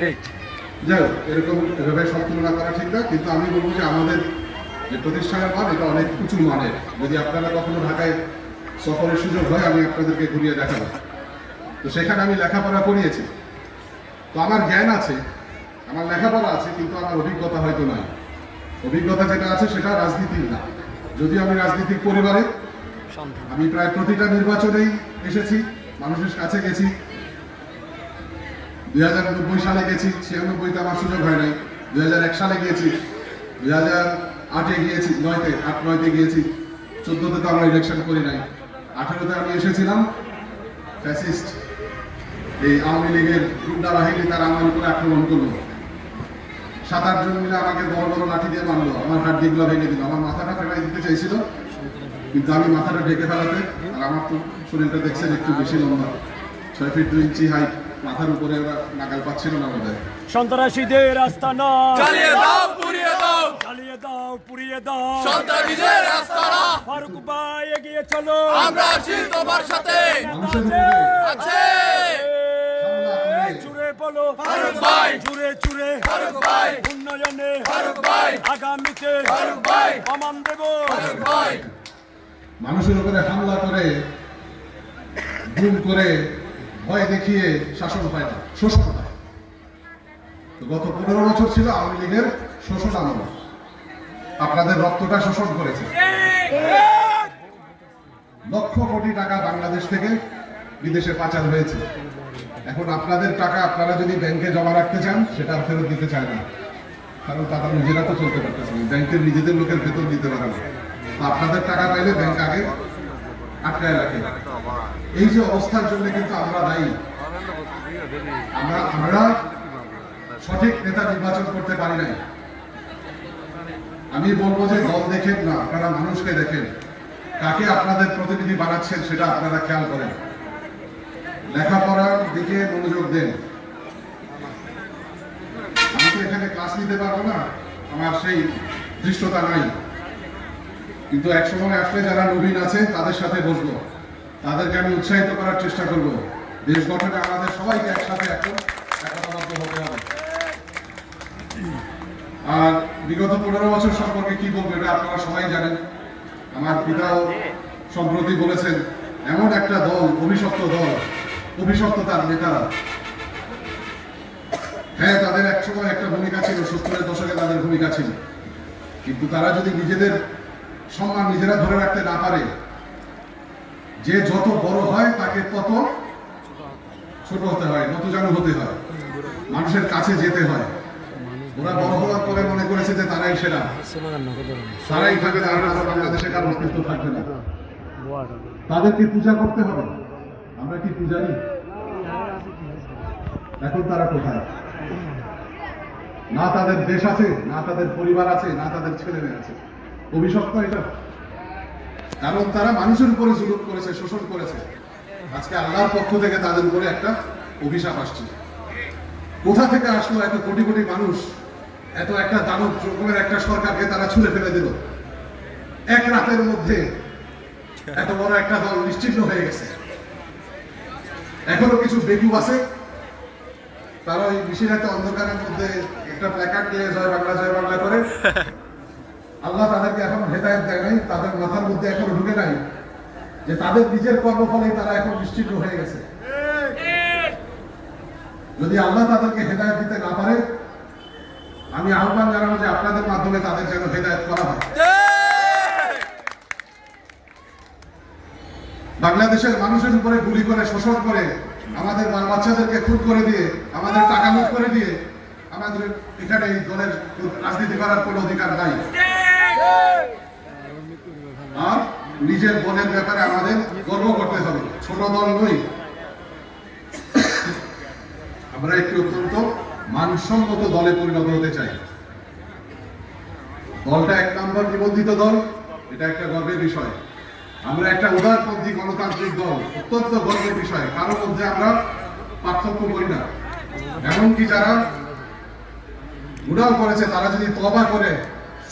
যাই হোক এরকম এভাবে সব তুলনা করা ঠিক না কিন্তু আমি বলব যে আমাদের যে প্রতিষ্ঠানের মান এটা অনেক উঁচু মানের। যদি আপনারা কখনো ঢাকায় সফরের সুযোগ হয় আমি আপনাদেরকে ঘুরিয়ে দেখাবো। তো সেখানে আমি লেখাপড়া করিয়েছি। তো আমার জ্ঞান আছে আমার লেখাপড়া আছে কিন্তু আমার অভিজ্ঞতা হয়তো নাই। অভিজ্ঞতা যেটা আছে সেটা রাজনীতির না। যদি আমি রাজনীতিক পরিবারে আমি প্রায় প্রতিটা নির্বাচনেই এসেছি মানুষের কাছে গেছি দুই হাজার নব্বই সালে গেছি, ছিয়ানব্বইতে আমার সুযোগ হয় নাই। দুই হাজার এক সালে গিয়েছি, দুই হাজার আটে গিয়েছি, নয়তে, আট, নয়তে গিয়েছি। চোদ্দতে তো আমরা ইলেকশন করি নাই। আঠেরোতে আমি এসেছিলাম ফ্যাসিস্ট এই আওয়ামী লীগের গুন্ডা বাহিনী তারা আমার উপরে আক্রমণ করল। সাত আটজন মিলে আমাকে বড় বড় লাঠি দিয়ে মারলো, আমার হাত দিকগুলো ভেঙে দিল, আমার মাথাটা ফেলাই দিতে চাইছিল, কিন্তু আমি মাথাটা ঢেকে ফেলাতে, আর আমার তো শরীরটা দেখছেন একটু বেশি লম্বা, ছয় ফিট দুই ইঞ্চি হাইট মাথার উপরে ওরা নাগাল পাচ্ছিল না আমাদের। সন্ত্রাসীদের আস্তানা চালিয়ে দাও পুড়িয়ে দাও। চালিয়ে দাও পুড়িয়ে দাও। সন্ত্রাসীদের রাস্তারা ফারুক ভাই এগিয়ে চলো। আমরা আছি তোমার সাথে। মানুষের উপরে। আছে। জুড়ে বলো। ফারুক ভাই। জুড়ে জুড়ে। ফারুক ভাই। উন্নয়নে। ফারুক ভাই। আগামীতে ফারুক ভাই। প্রমাণ দেব। ফারুক ভাই। মানুষের উপরে হামলা করে গুম করে ভয় দেখিয়ে শাসন হয় না, শোষণ হয়। গত পনেরো বছর ছিল আওয়ামী লীগের শোষণ আমল আপনাদের রক্তটা শোষণ করেছে। লক্ষ কোটি টাকা বাংলাদেশ থেকে বিদেশে পাচার হয়েছে। এখন আপনাদের টাকা আপনারা যদি ব্যাংকে জমা রাখতে চান, সেটা ফেরত দিতে চায় না। কারণ তারা নিজেরা তো চলতে পারতেছে ব্যাংকের নিজেদের লোকের বেতন দিতে পারে না। আপনাদের টাকা পাইলে ব্যাংক আগে আটকায় রাখে। এই যে অবস্থার জন্য কিন্তু আমরা দায়ী। আমরা আমরা সঠিক নেতা নির্বাচন করতে পারি নাই। আমি বলব যে দল দেখেন না, আপনারা মানুষকে দেখেন। কাকে আপনাদের প্রতিনিধি বানাচ্ছেন সেটা আপনারা খেয়াল করেন। লেখাপড়ার দিকে মনোযোগ দেন। আমি তো এখানে ক্লাস নিতে পারব না, আমার সেই দৃষ্টতা নাই। কিন্তু এক সময় আসলে যারা নবীন আছে, তাদের সাথে বসবো। তাদেরকে আমি উৎসাহিত করার চেষ্টা করব। দেশ গঠনে আমাদের সবাইকে একসাথে এখন একতাবদ্ধ হতে হবে। আর বিগত পনেরো বছর সম্পর্কে কি বলব, এটা আপনারা সবাই জানেন। আমার পিতাও সম্প্রতি বলেছেন, এমন একটা দল, অভিশপ্ত দল, অভিশপ্ত তার নেতারা। হ্যাঁ তাদের একসময় একটা ভূমিকা ছিল, সত্তরের দশকে তাদের ভূমিকা ছিল। কিন্তু তারা যদি নিজেদের সম্মান নিজেরা ধরে রাখতে না পারে। যে যত বড় হয়, তাকে তত ছোট হতে হয়, নতজানু হতে হয়। মানুষের কাছে যেতে হয়। ওরা বড় হওয়ার পরে মনে করেছে যে তারাই সেরা। তারাই না বাংলাদেশে কারও অস্তিত্ব থাকবে না। তাদেরকে পূজা করতে হবে। আমরা কি পূজারি? এখন তারা কোথায়? না তাদের দেশ আছে, না তাদের পরিবার আছে, না তাদের ছেলে মেয়ে আছে। অভিশপ্ত এটা? কারণ তারা মানুষের উপরে জুলুম করেছে, শোষণ করেছে। আজকে আল্লাহর পক্ষ থেকে তাদের উপরে একটা অভিশাপ আসছে। কোথা থেকে আসলো এত কোটি কোটি মানুষ? এত একটা দানব রকমের একটা সরকারকে তারা ছুঁড়ে ফেলে দিল। এক রাতের মধ্যে এত বড় একটা দল নিশ্চিহ্ন হয়ে গেছে। এখনও কিছু বেকুব আছে? তারা ওই বিশিরাতে অন্ধকারের মধ্যে একটা প্ল্যাকার্ড নিয়ে জয় বাংলা জয় বাংলা করে। আল্লাহ তাদেরকে এখন হেদায়ত দেয় নাই, তাদের মাথার মধ্যে এখনও ঢুকে নাই যে তাদের নিজের কর্মফলে তারা এখন নিশ্চিন্ন হয়ে গেছে। যদি আল্লাহ তাদেরকে হেদায়ত দিতে না পারে, আমি আহ্বান জানাব যে আপনাদের মাধ্যমে তাদের যেন হেদায়ত করা হয়। বাংলাদেশের মানুষের উপরে গুলি করে, শোষণ করে, আমাদের বাল বাচ্চাদেরকে খুন করে দিয়ে, আমাদের টাকা লুট করে দিয়ে, আমাদের এখানে এই দলের রাজনীতি করার কোনো অধিকার নাই। আর নিজের বোনের ব্যাপারে আমাদের গর্ব করতে হবে। ছোট দল নই। আমরা একটি অত্যন্ত মানসম্মত দলে পরিণত হতে চাই। দলটা এক নম্বর নিবন্ধিত দল, এটা একটা গর্বের বিষয়। আমরা একটা উদারপন্থী গণতান্ত্রিক দল, অত্যন্ত গর্বের বিষয়। কারোর মধ্যে আমরা পার্থক্য করি না। এমনকি যারা উড়াল করেছে, তারা যদি তবা করে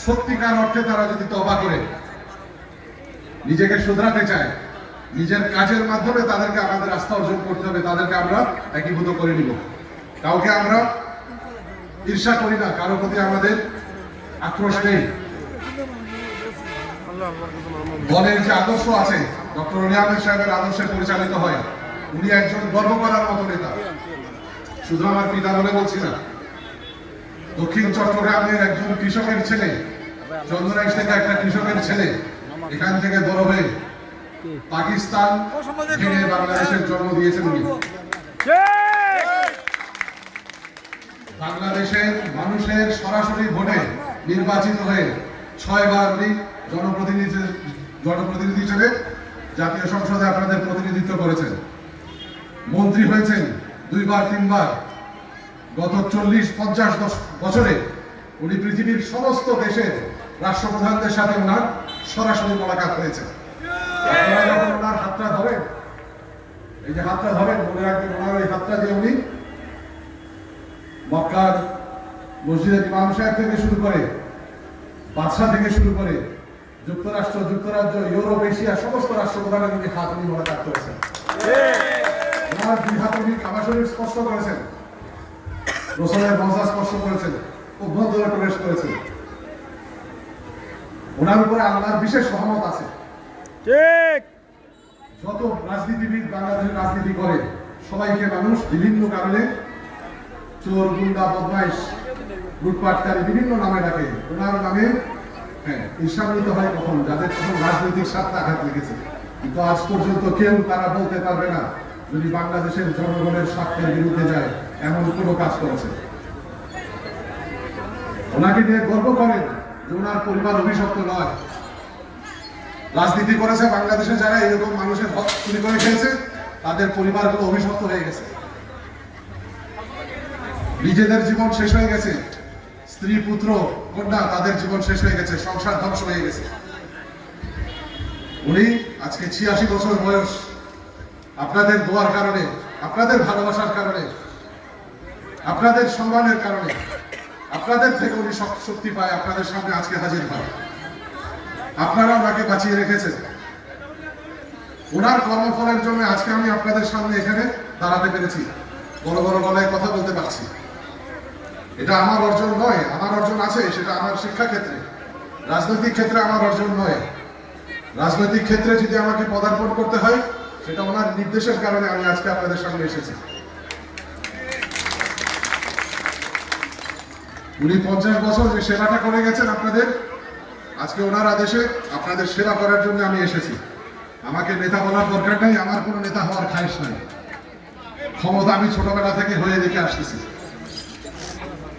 সত্যিকার অর্থে তারা যদি তবা করে, নিজেকে শুধরাতে চায়, নিজের কাজের মাধ্যমে তাদেরকে আমাদের আস্থা অর্জন করতে হবে, তাদেরকে আমরা একীভূত করে নিব। কাউকে আমরা ঈর্ষা করি না, কারও প্রতি আমাদের আক্রোশ নেই। দলের যে আদর্শ আছে, ডক্টর আহমেদ সাহেবের আদর্শে পরিচালিত হয়, উনি একজন গর্ব করার মতো নেতা। শুধু আমার পিতা বলে বলছি না, দক্ষিণ চট্টগ্রামের একজন কৃষকের ছেলে চন্দ্রাইশ থেকে একটা কৃষকের ছেলে এখান থেকে বড় হয়ে পাকিস্তান ভেঙে বাংলাদেশের জন্ম দিয়েছেন উনি। বাংলাদেশের মানুষের সরাসরি ভোটে নির্বাচিত হয়ে ছয়বার উনি জনপ্রতিনিধি জনপ্রতিনিধি হিসেবে জাতীয় সংসদে আপনাদের প্রতিনিধিত্ব করেছেন। মন্ত্রী হয়েছেন দুইবার তিনবার। গত চল্লিশ পঞ্চাশ বছরে উনি পৃথিবীর সমস্ত দেশের রাষ্ট্রপ্রধানদের সাথে ওনার সরাসরি মোলাকাত হয়েছে। ওনার হাতটা ধরেন, এই যে হাতটা ধরেন, মনে রাখবেন ওনার হাতটা দিয়ে উনি মক্কার মসজিদের ইমাম সাহেব থেকে শুরু করে, বাদশাহ থেকে শুরু করে, যুক্তরাষ্ট্র, যুক্তরাজ্য, ইউরোপ, এশিয়া, সমস্ত রাষ্ট্রপ্রধানের উনি হাত উনি মোলাকাত করেছেন। ওনার দুই হাত উনি কাবা শরীর স্পর্শ করেছেন। রসলের মজা স্পর্শ করেছেন। অভ্যন্তরে প্রবেশ করেছেন। ওনার উপরে আল্লাহর বিশেষ সহমত আছে। ঠিক। যত রাজনীতিবিদ বাংলাদেশের রাজনীতি করে সবাইকে মানুষ বিভিন্ন কারণে চোর গুন্ডা বদমাইশ লুটপাটকারী বিভিন্ন নামে ডাকে। ওনার নামে হ্যাঁ ঈর্ষান্বিত হয় কখন? যাদের তখন রাজনৈতিক স্বার্থ আঘাত লেগেছে। কিন্তু আজ পর্যন্ত কেউ তারা বলতে পারবে না যদি বাংলাদেশের জনগণের স্বার্থের বিরুদ্ধে যায় এমন কোনো কাজ করেছে। ওনাকে নিয়ে গর্ব করেন। যে ওনার পরিবার অভিশপ্ত নয়। রাজনীতি করেছে বাংলাদেশে যারা এরকম মানুষের হক চুরি করে খেয়েছে, তাদের পরিবারগুলো অভিশপ্ত হয়ে গেছে। নিজেদের জীবন শেষ হয়ে গেছে। স্ত্রী, পুত্র, কন্যা, তাদের জীবন শেষ হয়ে গেছে, সংসার ধ্বংস হয়ে গেছে। উনি আজকে ছিয়াশি বছর বয়স। আপনাদের দোয়ার কারণে, আপনাদের ভালোবাসার কারণে, আপনাদের সম্মানের কারণে আপনাদের থেকে উনি শক- শক্তি পায়, আপনাদের সামনে আজকে হাজির হয়। আপনারা ওনাকে বাঁচিয়ে রেখেছেন। ওনার কর্মফলের জন্য আজকে আমি আপনাদের সামনে এখানে দাঁড়াতে পেরেছি। বড় বড় গলায় কথা বলতে পারছি। এটা আমার অর্জন নয়, আমার অর্জন আছে, সেটা আমার শিক্ষা ক্ষেত্রে রাজনৈতিক ক্ষেত্রে আমার অর্জন নয়। রাজনৈতিক ক্ষেত্রে যদি আমাকে পদার্পণ করতে হয়, সেটা ওনার নির্দেশের কারণে আমি আজকে আপনাদের সামনে এসেছি। উনি পঞ্চাশ বছর যে সেবাটা করে গেছেন আপনাদের, আজকে ওনার আদেশে আপনাদের সেবা করার জন্য আমি এসেছি। আমাকে নেতা বলার দরকার নাই, আমার কোনো নেতা হওয়ার খাইশ নাই। ক্ষমতা আমি ছোটবেলা থেকে হয়ে দেখে আসতেছি।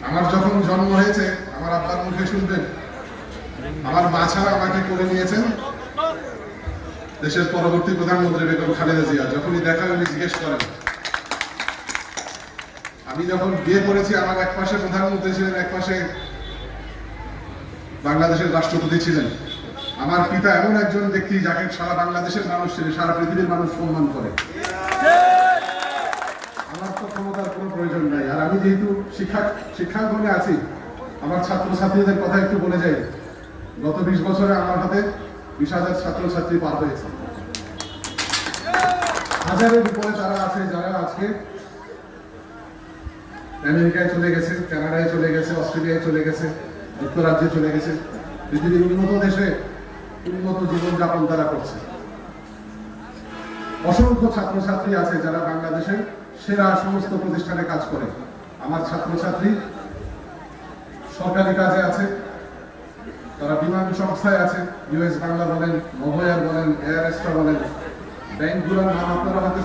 আমার যখন জন্ম হয়েছে, আমার আব্বার মুখে শুনবেন, আমার ছাড়া আমাকে করে নিয়েছেন দেশের পরবর্তী প্রধানমন্ত্রী বেগম খালেদা জিয়া, যখনই দেখা উনি জিজ্ঞেস করেন। আমি যখন বিয়ে করেছি, আমার এক পাশে প্রধানমন্ত্রী ছিলেন, এক পাশে বাংলাদেশের রাষ্ট্রপতি ছিলেন। আমার পিতা এমন একজন ব্যক্তি যাকে সারা বাংলাদেশের মানুষ ছিলেন সারা পৃথিবীর মানুষ সম্মান করে। আমার তো ক্ষমতার কোনো প্রয়োজন নাই। আর আমি যেহেতু শিক্ষা শিক্ষাঙ্গনে আছি, আমার ছাত্রছাত্রীদের কথা একটু বলে যাই। গত বিশ বছরে আমার হাতে বিশ হাজার ছাত্রছাত্রী পার হয়েছে। হাজারের উপরে তারা আছে, যারা আজকে আমেরিকায় চলে গেছে, কানাডায় চলে গেছে, অস্ট্রেলিয়ায় চলে গেছে, যুক্তরাজ্যে চলে গেছে। পৃথিবীর উন্নত দেশে উন্নত জীবনযাপন তারা করছে। অসংখ্য ছাত্রছাত্রী আছে যারা বাংলাদেশের সেরা সমস্ত প্রতিষ্ঠানে কাজ করে। আমার ছাত্রছাত্রী সরকারি কাজে আছে, তারা বিমান সংস্থায় আছে ইউএস বাংলা বলেন নভয়ার বলেন, এয়ার এক্সট্রা বলেন। ব্যাংকগুলোর নাম আপনারা হয়তো